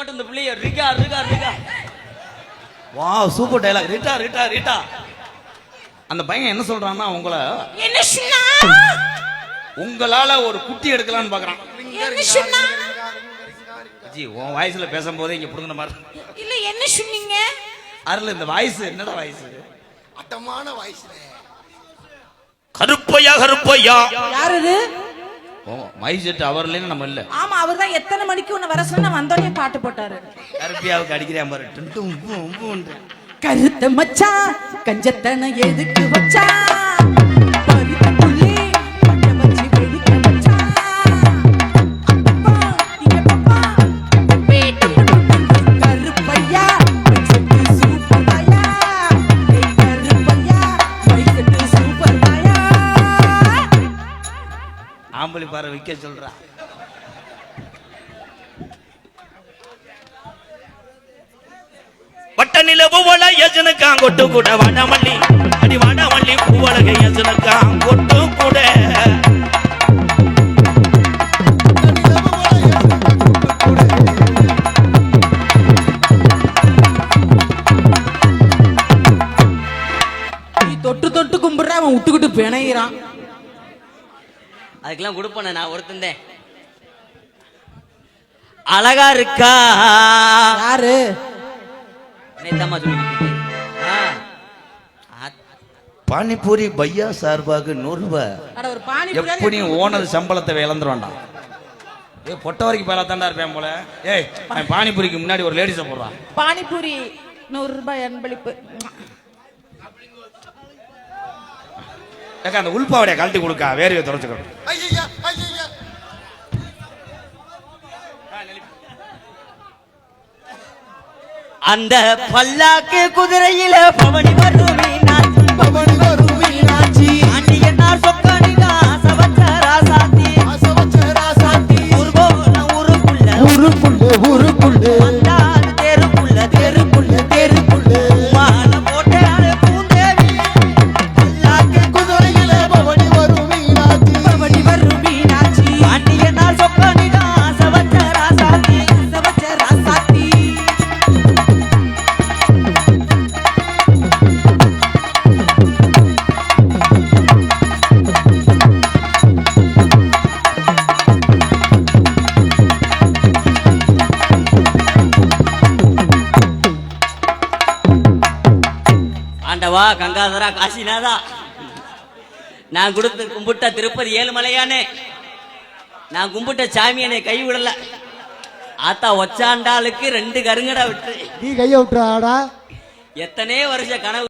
மட்டும் இந்த பிள்ளைய ரிகா ரிகா ரிகா. வா சூப்பர் டைலாக் ரிட்டா ரிட்டா ரிட்டா. அந்த பையன் என்ன சொல்றான்னா உங்களை என்ன சொன்னா? உங்களால ஒரு குட்டி எடுக்கலாம்னு பாக்குறான். ஜி உன் வாய்ஸ்ல பேசும்போதே இங்க புடுங்கின மாதிரி. இல்ல என்ன சொன்னீங்க? அருள் இந்த வாய்ஸ் என்னடா வாய்ஸ்? அட்டமான வயசுல கருப்பையா கருப்பையா. யார் இது ஓ மை செட் அவர்லன்னு நம்ம இல்ல. ஆமா அவர் தான் எத்தனை மணிக்கு உன்னை வர சொன்னா வந்தோடனே பாட்டு போட்டாரு. கருப்பியாவுக்கு அடிக்கிறேன் பாரு. டும் உம் உம்ன்றேன். கருத்த மச்சான் கஞ்சத்தன எதுக்கு வச்சான்? பருத்த புள்ளி ஆம்பளை பாரு விக்க சொல்றா. வட்ட நிலவு வள யஜனக்காங் கொட்டு கூட வடமல்லி அடி வடமல்லி பூவழக யஜனக்காங் கொட்டு கூட நீ தொட்டு தொட்டு கும்பிடுற அவன் விட்டுக்கிட்டு பிணையிறான். அதுக்கெல்லாம் கொடுப்பேன் நான் ஒருத்தந்தேன் அழகா இருக்கா? யாரு. பானிபூரி பையா சார்பாக நூறு ரூபாய் அட ஒரு பானி எப்படி ஓனர் சம்பளத்தை இழந்துருவான்டா ஏ பொட்ட வரைக்கும் பேரா தாண்டா இருப்பேன் போல. ஏய் பானிபூரிக்கு முன்னாடி ஒரு லேடிஸை போடுறான். பானிபூரி நூறு ரூபாய் அன்பளிப்பு. ஏக்கா அந்த உள்பாவடைய கழட்டி கொடுக்கா வேர்வையை ஐயா அந்த பல்லாக்கு குதிரையில பவனி வரும்? ஆண்டவா கங்காதரா காசிநாதா. நான் கொடுத்து கும்பிட்ட திருப்பதி ஏழுமலையானே. நான் கும்பிட்ட சாமி என்னை கை விடல. ஆத்தா ஒச்சாண்டாளுக்கு ரெண்டு கருங்கடா விட்டு. நீ கைய விட்டுறாடா. எத்தனை வருஷ கனவு